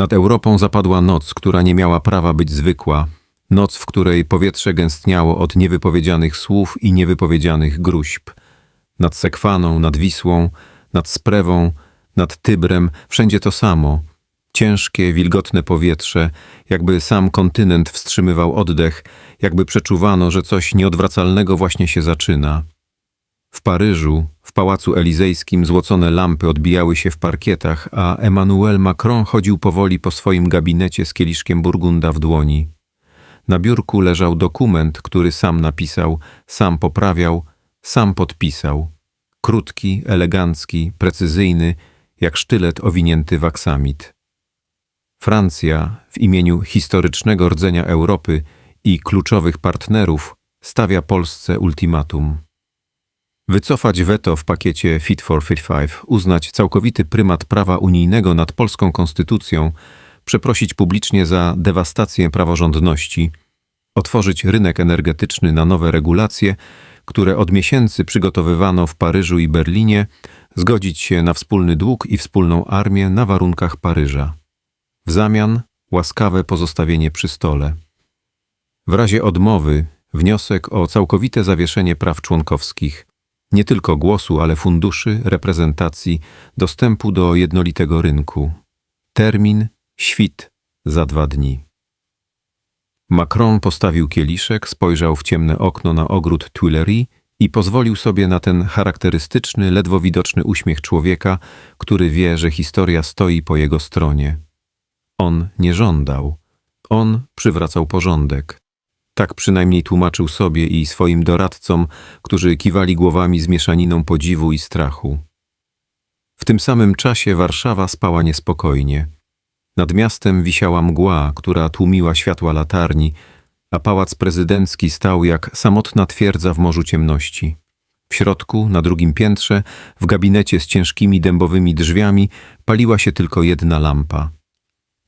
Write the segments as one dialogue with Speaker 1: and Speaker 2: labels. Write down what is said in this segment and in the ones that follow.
Speaker 1: Nad Europą zapadła noc, która nie miała prawa być zwykła, noc, w której powietrze gęstniało od niewypowiedzianych słów i niewypowiedzianych gruźb. Nad Sekwaną, nad Wisłą, nad Sprewą, nad Tybrem, wszędzie to samo. Ciężkie, wilgotne powietrze, jakby sam kontynent wstrzymywał oddech, jakby przeczuwano, że coś nieodwracalnego właśnie się zaczyna. W Paryżu, w Pałacu Elizejskim złocone lampy odbijały się w parkietach, a Emmanuel Macron chodził powoli po swoim gabinecie z kieliszkiem burgunda w dłoni. Na biurku leżał dokument, który sam napisał, sam poprawiał, sam podpisał. Krótki, elegancki, precyzyjny, jak sztylet owinięty w aksamit. Francja w imieniu historycznego rdzenia Europy i kluczowych partnerów stawia Polsce ultimatum. Wycofać weto w pakiecie Fit for 55, uznać całkowity prymat prawa unijnego nad polską konstytucją, przeprosić publicznie za dewastację praworządności, otworzyć rynek energetyczny na nowe regulacje, które od miesięcy przygotowywano w Paryżu i Berlinie, zgodzić się na wspólny dług i wspólną armię na warunkach Paryża. W zamian łaskawe pozostawienie przy stole. W razie odmowy wniosek o całkowite zawieszenie praw członkowskich, nie tylko głosu, ale funduszy, reprezentacji, dostępu do jednolitego rynku. Termin świt za dwa dni. Macron postawił kieliszek, spojrzał w ciemne okno na ogród Tuileries i pozwolił sobie na ten charakterystyczny, ledwo widoczny uśmiech człowieka, który wie, że historia stoi po jego stronie. On nie żądał. On przywracał porządek. Tak przynajmniej tłumaczył sobie i swoim doradcom, którzy kiwali głowami z mieszaniną podziwu i strachu. W tym samym czasie Warszawa spała niespokojnie. Nad miastem wisiała mgła, która tłumiła światła latarni, a pałac prezydencki stał jak samotna twierdza w morzu ciemności. W środku, na drugim piętrze, w gabinecie z ciężkimi dębowymi drzwiami, paliła się tylko jedna lampa.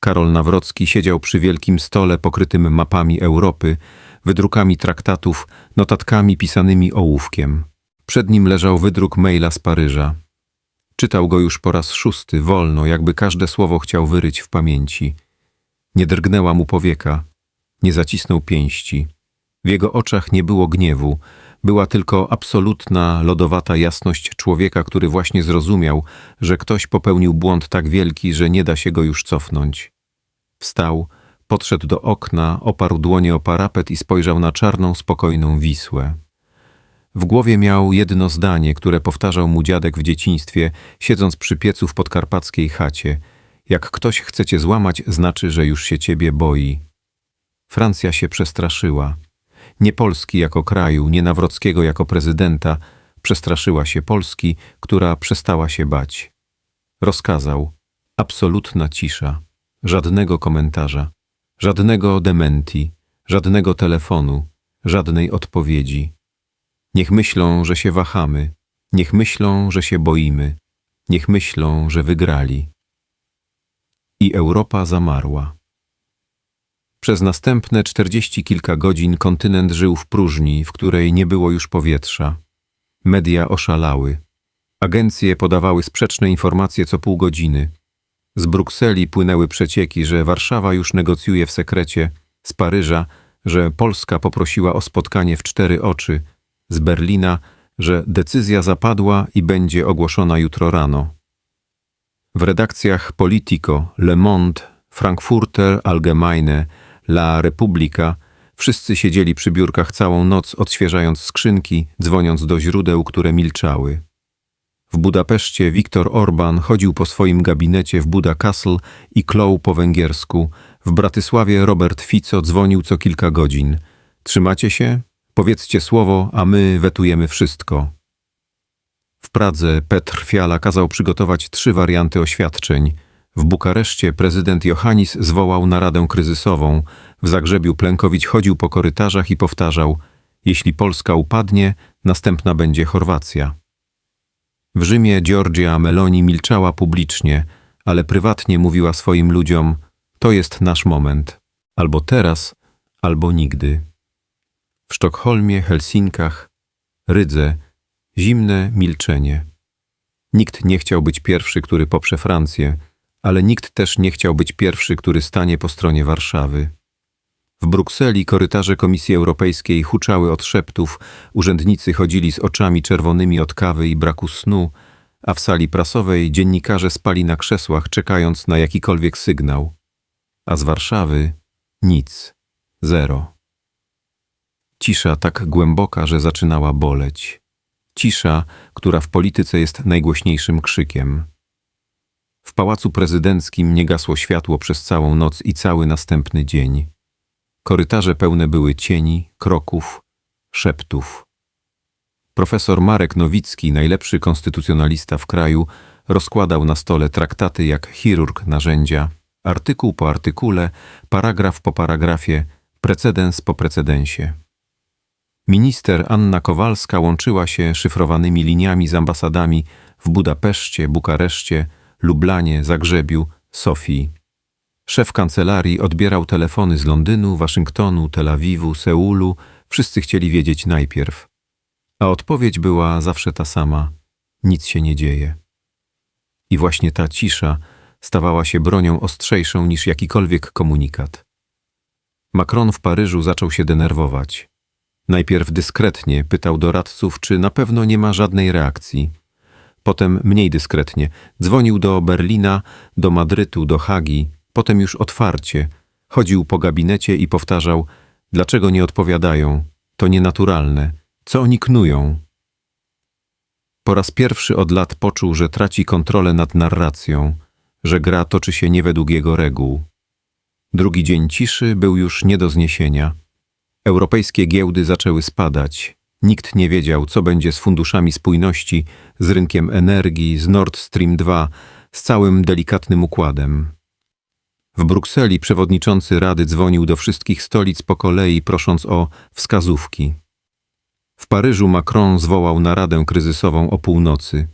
Speaker 1: Karol Nawrocki siedział przy wielkim stole pokrytym mapami Europy, wydrukami traktatów, notatkami pisanymi ołówkiem. Przed nim leżał wydruk maila z Paryża. Czytał go już po raz szósty, wolno, jakby każde słowo chciał wyryć w pamięci. Nie drgnęła mu powieka, nie zacisnął pięści. W jego oczach nie było gniewu, była tylko absolutna, lodowata jasność człowieka, który właśnie zrozumiał, że ktoś popełnił błąd tak wielki, że nie da się go już cofnąć. Wstał, podszedł do okna, oparł dłonie o parapet i spojrzał na czarną, spokojną Wisłę. W głowie miał jedno zdanie, które powtarzał mu dziadek w dzieciństwie, siedząc przy piecu w podkarpackiej chacie. Jak ktoś chce cię złamać, znaczy, że już się ciebie boi. Francja się przestraszyła. Nie Polski jako kraju, nie Nawrockiego jako prezydenta, przestraszyła się Polski, która przestała się bać. Rozkazał. Absolutna cisza. Żadnego komentarza. Żadnego dementi. Żadnego telefonu. Żadnej odpowiedzi. Niech myślą, że się wahamy. Niech myślą, że się boimy. Niech myślą, że wygrali. I Europa zamarła. Przez następne czterdzieści kilka godzin kontynent żył w próżni, w której nie było już powietrza. Media oszalały. Agencje podawały sprzeczne informacje co pół godziny. Z Brukseli płynęły przecieki, że Warszawa już negocjuje w sekrecie, z Paryża, że Polska poprosiła o spotkanie w cztery oczy, z Berlina, że decyzja zapadła i będzie ogłoszona jutro rano. W redakcjach Politico, Le Monde, Frankfurter Allgemeine, La Repubblica wszyscy siedzieli przy biurkach całą noc, odświeżając skrzynki, dzwoniąc do źródeł, które milczały. W Budapeszcie Viktor Orban chodził po swoim gabinecie w Buda Castle i klął po węgiersku. W Bratysławie Robert Fico dzwonił co kilka godzin. Trzymacie się? Powiedzcie słowo, a my wetujemy wszystko. W Pradze Petr Fiala kazał przygotować trzy warianty oświadczeń. W Bukareszcie prezydent Johannis zwołał naradę kryzysową. W Zagrzebiu Plenkowicz chodził po korytarzach i powtarzał: Jeśli Polska upadnie, następna będzie Chorwacja. W Rzymie Giorgia Meloni milczała publicznie, ale prywatnie mówiła swoim ludziom: To jest nasz moment. Albo teraz, albo nigdy. W Sztokholmie, Helsinkach, Rydze, zimne milczenie. Nikt nie chciał być pierwszy, który poprze Francję, ale nikt też nie chciał być pierwszy, który stanie po stronie Warszawy. W Brukseli korytarze Komisji Europejskiej huczały od szeptów, urzędnicy chodzili z oczami czerwonymi od kawy i braku snu, a w sali prasowej dziennikarze spali na krzesłach, czekając na jakikolwiek sygnał. A z Warszawy nic, zero. Cisza tak głęboka, że zaczynała boleć. Cisza, która w polityce jest najgłośniejszym krzykiem. W pałacu prezydenckim nie gasło światło przez całą noc i cały następny dzień. Korytarze pełne były cieni, kroków, szeptów. Profesor Marek Nowicki, najlepszy konstytucjonalista w kraju, rozkładał na stole traktaty jak chirurg narzędzia, artykuł po artykule, paragraf po paragrafie, precedens po precedensie. Minister Anna Kowalska łączyła się szyfrowanymi liniami z ambasadami w Budapeszcie, Bukareszcie, Lublanie, Zagrzebiu, Sofii. Szef kancelarii odbierał telefony z Londynu, Waszyngtonu, Tel Awiwu, Seulu. Wszyscy chcieli wiedzieć najpierw. A odpowiedź była zawsze ta sama: nic się nie dzieje. I właśnie ta cisza stawała się bronią ostrzejszą niż jakikolwiek komunikat. Macron w Paryżu zaczął się denerwować. Najpierw dyskretnie pytał doradców, czy na pewno nie ma żadnej reakcji. Potem mniej dyskretnie dzwonił do Berlina, do Madrytu, do Hagi, potem już otwarcie. Chodził po gabinecie i powtarzał: Dlaczego nie odpowiadają? To nienaturalne. Co oni knują? Po raz pierwszy od lat poczuł, że traci kontrolę nad narracją, że gra toczy się nie według jego reguł. Drugi dzień ciszy był już nie do zniesienia. Europejskie giełdy zaczęły spadać. Nikt nie wiedział, co będzie z funduszami spójności, z rynkiem energii, z Nord Stream 2, z całym delikatnym układem. W Brukseli przewodniczący Rady dzwonił do wszystkich stolic po kolei, prosząc o wskazówki. W Paryżu Macron zwołał naradę kryzysową o północy.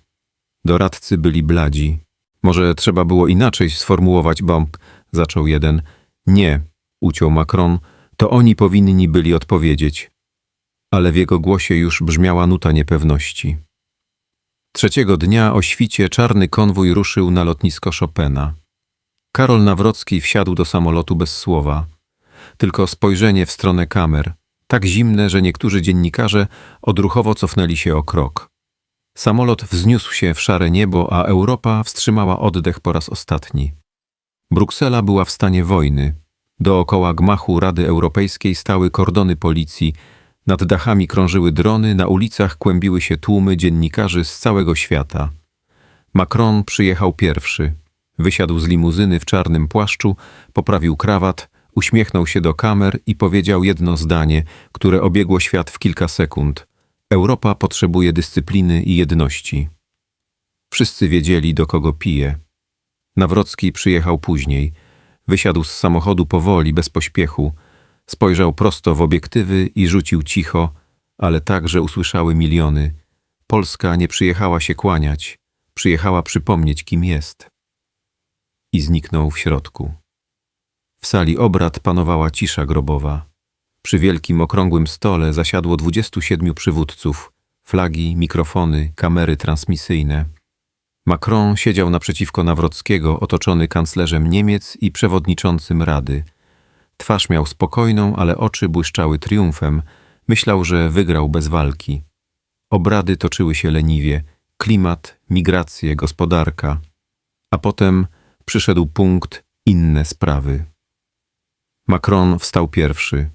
Speaker 1: Doradcy byli bladzi. Może trzeba było inaczej sformułować bomb, zaczął jeden. Nie, uciął Macron, to oni powinni byli odpowiedzieć. Ale w jego głosie już brzmiała nuta niepewności. Trzeciego dnia o świcie czarny konwój ruszył na lotnisko Chopina. Karol Nawrocki wsiadł do samolotu bez słowa. Tylko spojrzenie w stronę kamer, tak zimne, że niektórzy dziennikarze odruchowo cofnęli się o krok. Samolot wzniósł się w szare niebo, a Europa wstrzymała oddech po raz ostatni. Bruksela była w stanie wojny. Dookoła gmachu Rady Europejskiej stały kordony policji, nad dachami krążyły drony, na ulicach kłębiły się tłumy dziennikarzy z całego świata. Macron przyjechał pierwszy. Wysiadł z limuzyny w czarnym płaszczu, poprawił krawat, uśmiechnął się do kamer i powiedział jedno zdanie, które obiegło świat w kilka sekund. Europa potrzebuje dyscypliny i jedności. Wszyscy wiedzieli, do kogo pije. Nawrocki przyjechał później. Wysiadł z samochodu powoli, bez pośpiechu. Spojrzał prosto w obiektywy i rzucił cicho, ale tak, że usłyszały miliony. Polska nie przyjechała się kłaniać, przyjechała przypomnieć, kim jest. I zniknął w środku. W sali obrad panowała cisza grobowa. Przy wielkim okrągłym stole zasiadło dwudziestu siedmiu przywódców, flagi, mikrofony, kamery transmisyjne. Macron siedział naprzeciwko Nawrockiego, otoczony kanclerzem Niemiec i przewodniczącym Rady. Twarz miał spokojną, ale oczy błyszczały triumfem. Myślał, że wygrał bez walki. Obrady toczyły się leniwie. Klimat, migracje, gospodarka. A potem przyszedł punkt inne sprawy. Macron wstał pierwszy.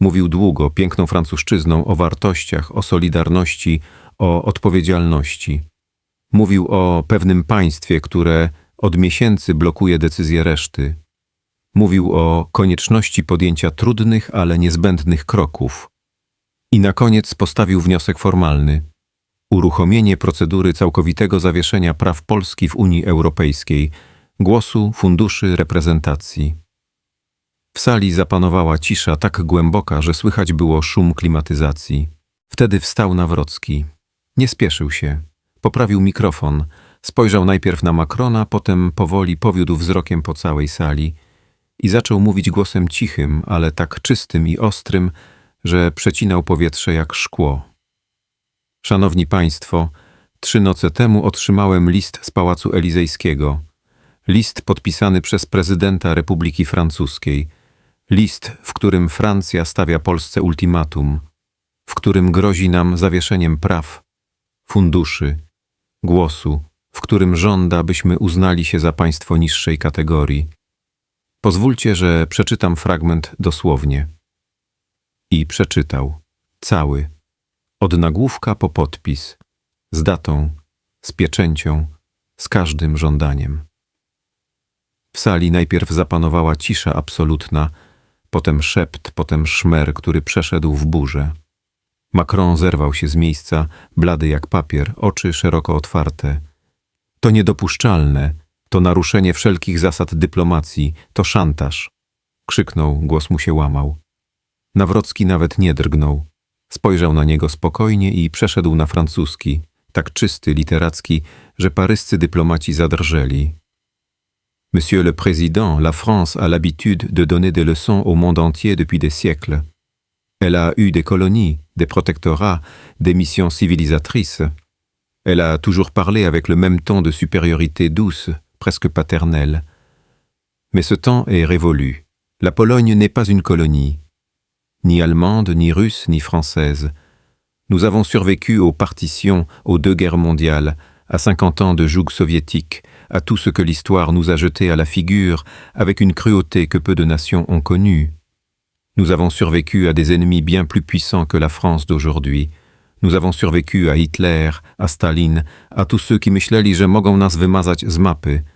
Speaker 1: Mówił długo, piękną francuszczyzną o wartościach, o solidarności, o odpowiedzialności. Mówił o pewnym państwie, które od miesięcy blokuje decyzje reszty. Mówił o konieczności podjęcia trudnych, ale niezbędnych kroków. I na koniec postawił wniosek formalny. Uruchomienie procedury całkowitego zawieszenia praw Polski w Unii Europejskiej, głosu, funduszy, reprezentacji. W sali zapanowała cisza tak głęboka, że słychać było szum klimatyzacji. Wtedy wstał Nawrocki. Nie spieszył się. Poprawił mikrofon. Spojrzał najpierw na Macrona, potem powoli powiódł wzrokiem po całej sali i zaczął mówić głosem cichym, ale tak czystym i ostrym, że przecinał powietrze jak szkło. Szanowni Państwo, trzy noce temu otrzymałem list z Pałacu Elizejskiego. List podpisany przez prezydenta Republiki Francuskiej. List, w którym Francja stawia Polsce ultimatum, w którym grozi nam zawieszeniem praw, funduszy, głosu, w którym żąda, byśmy uznali się za państwo niższej kategorii. Pozwólcie, że przeczytam fragment dosłownie. I przeczytał, cały, od nagłówka po podpis, z datą, z pieczęcią, z każdym żądaniem. W sali najpierw zapanowała cisza absolutna, potem szept, potem szmer, który przeszedł w burzę. Macron zerwał się z miejsca, blady jak papier, oczy szeroko otwarte. To niedopuszczalne, to naruszenie wszelkich zasad dyplomacji, to szantaż. Krzyknął, głos mu się łamał. Nawrocki nawet nie drgnął. Spojrzał na niego spokojnie i przeszedł na francuski, tak czysty, literacki, że paryscy dyplomaci zadrżeli. Monsieur le Président, la France a l'habitude de donner des leçons au monde entier depuis des siècles. Elle a eu des colonies, des protectorats, des missions civilisatrices. Elle a toujours parlé avec le même ton de supériorité douce, presque paternelle. Mais ce temps est révolu. La Pologne n'est pas une colonie, ni allemande, ni russe, ni française. Nous avons survécu aux partitions, aux deux guerres mondiales, à cinquante ans de joug soviétique, à tout ce que l'histoire nous a jeté à la figure avec une cruauté que peu de nations ont connue. Nous avons survécu à des ennemis bien plus puissants que la France d'aujourd'hui. Nous avons survécu à Hitler, à Staline, à tous ceux qui mogą nas wymazać z mapy.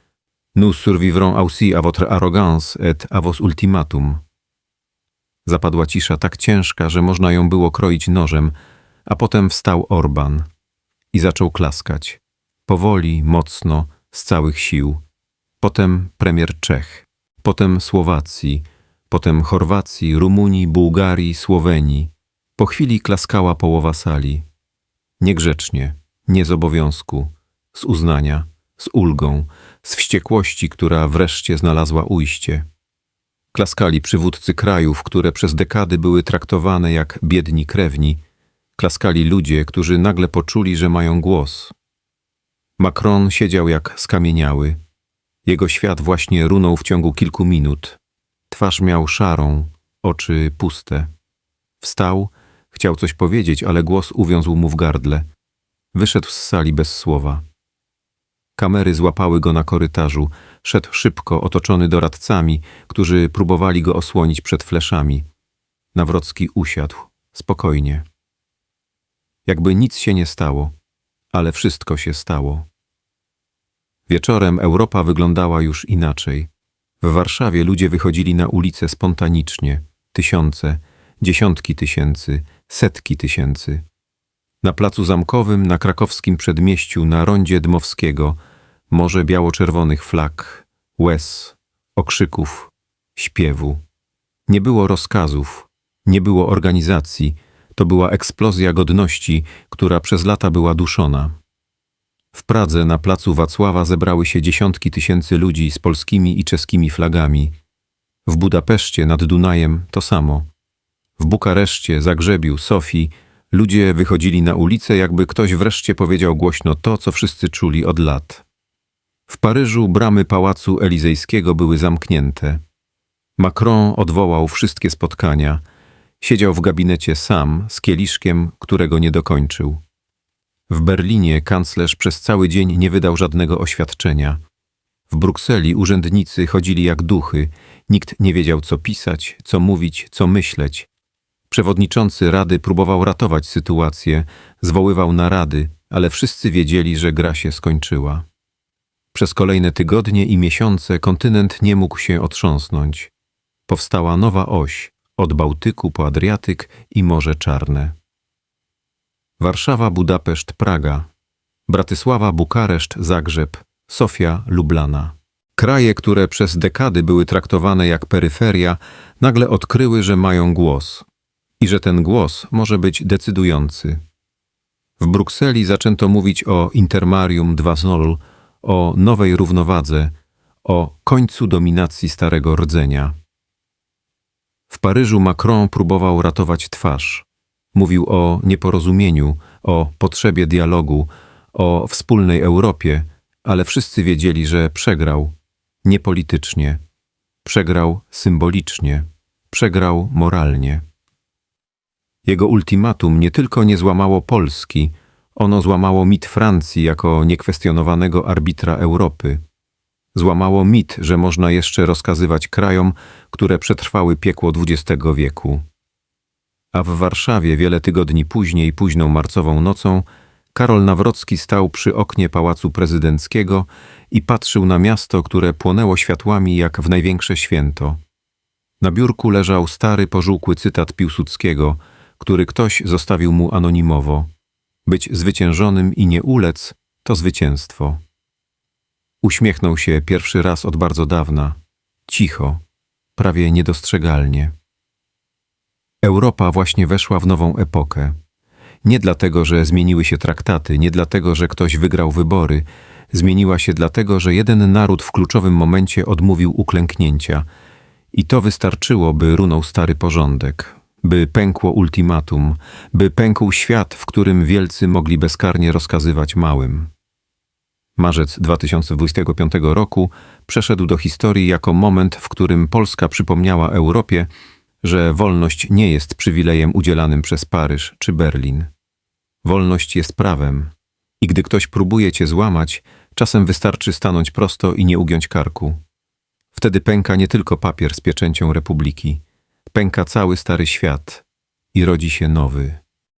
Speaker 1: Nous survivrons aussi à votre arrogance et à vos ultimatum. Zapadła cisza tak ciężka, że można ją było kroić nożem, a potem wstał Orban i zaczął klaskać. Powoli, mocno, z całych sił. Potem premier Czech, potem Słowacji, potem Chorwacji, Rumunii, Bułgarii, Słowenii. Po chwili klaskała połowa sali. Niegrzecznie, nie z obowiązku, z uznania, z ulgą, z wściekłości, która wreszcie znalazła ujście. Klaskali przywódcy krajów, które przez dekady były traktowane jak biedni krewni. Klaskali ludzie, którzy nagle poczuli, że mają głos. Macron siedział jak skamieniały. Jego świat właśnie runął w ciągu kilku minut. Twarz miał szarą, oczy puste. Wstał, chciał coś powiedzieć, ale głos uwiązł mu w gardle. Wyszedł z sali bez słowa. Kamery złapały go na korytarzu. Szedł szybko, otoczony doradcami, którzy próbowali go osłonić przed fleszami. Nawrocki usiadł, spokojnie. Jakby nic się nie stało, ale wszystko się stało. Wieczorem Europa wyglądała już inaczej. W Warszawie ludzie wychodzili na ulice spontanicznie. Tysiące, dziesiątki tysięcy, setki tysięcy. Na placu zamkowym, na krakowskim przedmieściu, na rondzie Dmowskiego, morze biało-czerwonych flag, łez, okrzyków, śpiewu. Nie było rozkazów, nie było organizacji, to była eksplozja godności, która przez lata była duszona. W Pradze na placu Wacława zebrały się dziesiątki tysięcy ludzi z polskimi i czeskimi flagami. W Budapeszcie nad Dunajem to samo. W Bukareszcie, Zagrzebiu, Sofii ludzie wychodzili na ulicę, jakby ktoś wreszcie powiedział głośno to, co wszyscy czuli od lat. W Paryżu bramy pałacu elizejskiego były zamknięte. Macron odwołał wszystkie spotkania. Siedział w gabinecie sam, z kieliszkiem, którego nie dokończył. W Berlinie kanclerz przez cały dzień nie wydał żadnego oświadczenia. W Brukseli urzędnicy chodzili jak duchy, nikt nie wiedział, co pisać, co mówić, co myśleć. Przewodniczący rady próbował ratować sytuację, zwoływał narady, ale wszyscy wiedzieli, że gra się skończyła. Przez kolejne tygodnie i miesiące kontynent nie mógł się otrząsnąć. Powstała nowa oś, od Bałtyku po Adriatyk i Morze Czarne. Warszawa, Budapeszt, Praga, Bratysława, Bukareszt, Zagrzeb, Sofia, Lublana. Kraje, które przez dekady były traktowane jak peryferia, nagle odkryły, że mają głos i że ten głos może być decydujący. W Brukseli zaczęto mówić o intermarium dwa zol, o nowej równowadze, o końcu dominacji starego rdzenia. W Paryżu Macron próbował ratować twarz. Mówił o nieporozumieniu, o potrzebie dialogu, o wspólnej Europie, ale wszyscy wiedzieli, że przegrał. nie politycznie. Przegrał symbolicznie, przegrał moralnie. Jego ultimatum nie tylko nie złamało Polski, ono złamało mit Francji jako niekwestionowanego arbitra Europy. Złamało mit, że można jeszcze rozkazywać krajom, które przetrwały piekło XX wieku. A w Warszawie wiele tygodni później, późną marcową nocą, Karol Nawrocki stał przy oknie Pałacu Prezydenckiego i patrzył na miasto, które płonęło światłami jak w największe święto. Na biurku leżał stary, pożółkły cytat Piłsudskiego, który ktoś zostawił mu anonimowo. Być zwyciężonym i nie ulec to zwycięstwo. Uśmiechnął się pierwszy raz od bardzo dawna, cicho, prawie niedostrzegalnie. Europa właśnie weszła w nową epokę. Nie dlatego, że zmieniły się traktaty, nie dlatego, że ktoś wygrał wybory. Zmieniła się dlatego, że jeden naród w kluczowym momencie odmówił uklęknięcia. I to wystarczyło, by runął stary porządek, by pękło ultimatum, by pękł świat, w którym wielcy mogli bezkarnie rozkazywać małym. Marzec 2025 roku przeszedł do historii jako moment, w którym Polska przypomniała Europie, że wolność nie jest przywilejem udzielanym przez Paryż czy Berlin. Wolność jest prawem i gdy ktoś próbuje cię złamać, czasem wystarczy stanąć prosto i nie ugiąć karku. Wtedy pęka nie tylko papier z pieczęcią republiki, pęka cały stary świat i rodzi się nowy.